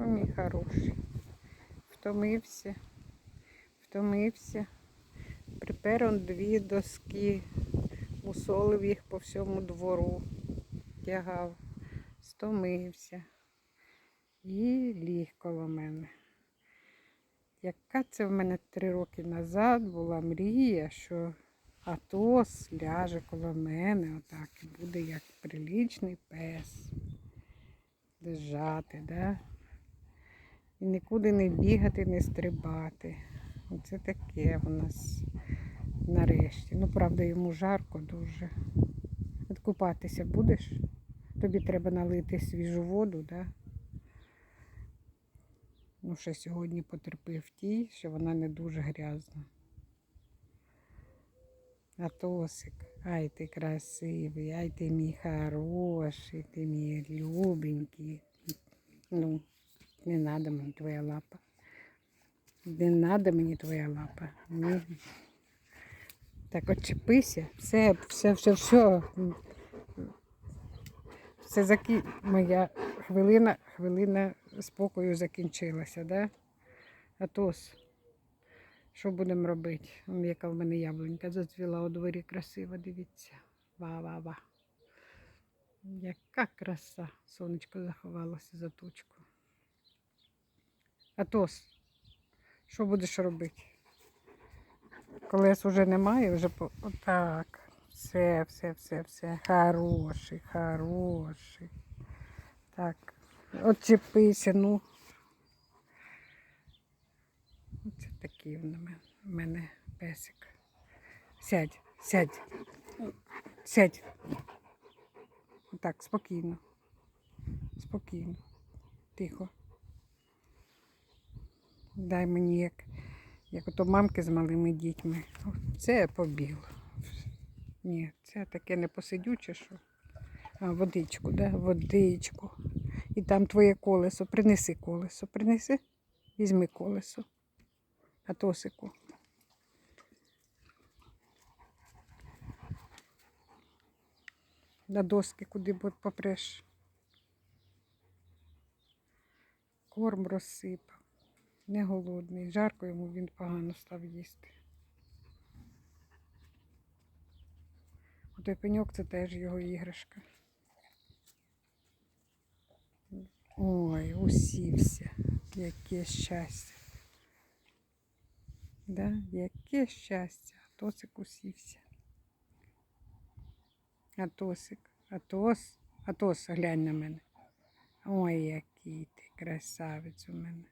О, мій хороший. Втомився. Втомився. Припер он дві доски. Мусолив їх по всьому двору. Тягав. Стомився. І ліг коло мене. Яка це в мене три роки назад була мрія, що Атос ляже коло мене отак і буде як прилічний пес. Лежати, да? І нікуди не бігати, не стрибати. Оце таке у нас нарешті. Ну, правда, йому жарко дуже. От купатися будеш? Тобі треба налити свіжу воду, да? Ну, ще сьогодні потерпив тій, що вона не дуже грязна. Атосик, ай ти красивий, ай ти мій хороший, ти мій любенький. Ну, не надо мені твоя лапа. Не надо мені твоя лапа. Ні. Так отчепися. Все, все, все, все. Все заки... моя хвилина, хвилина спокою закінчилася, да? Атос. Що будемо робити? Вон яка в мене яблунька зацвіла у дворі красиво, дивіться. Ва-ва-ва. Яка краса. Сонечко заховалося за тучку. Атос, що будеш робити? Колес уже немає, вже по... отак. Все, все, все, все. Хороший, хороший. Так, отчепися, ну. Оце такий в мене, песик. Сядь, сядь. Сядь. Так, спокійно. Спокійно. Тихо. Дай мені як, як ото мамки з малими дітьми. Це побігло. Ні, це таке не посидюче, що. А, водичку, да? Водичку. І там твоє колесо. Принеси колесо. Принеси. Візьми колесо. Атосику. На доски, куди попреш. Корм розсипав. Не голодний. Жарко йому він погано став їсти. Отой пеньок це теж його іграшка. Ой, усівся. Яке щастя. Да? Яке щастя. Атосик усівся. Атосик, Атос, Атос, глянь на мене. Ой, який ти красавець у мене.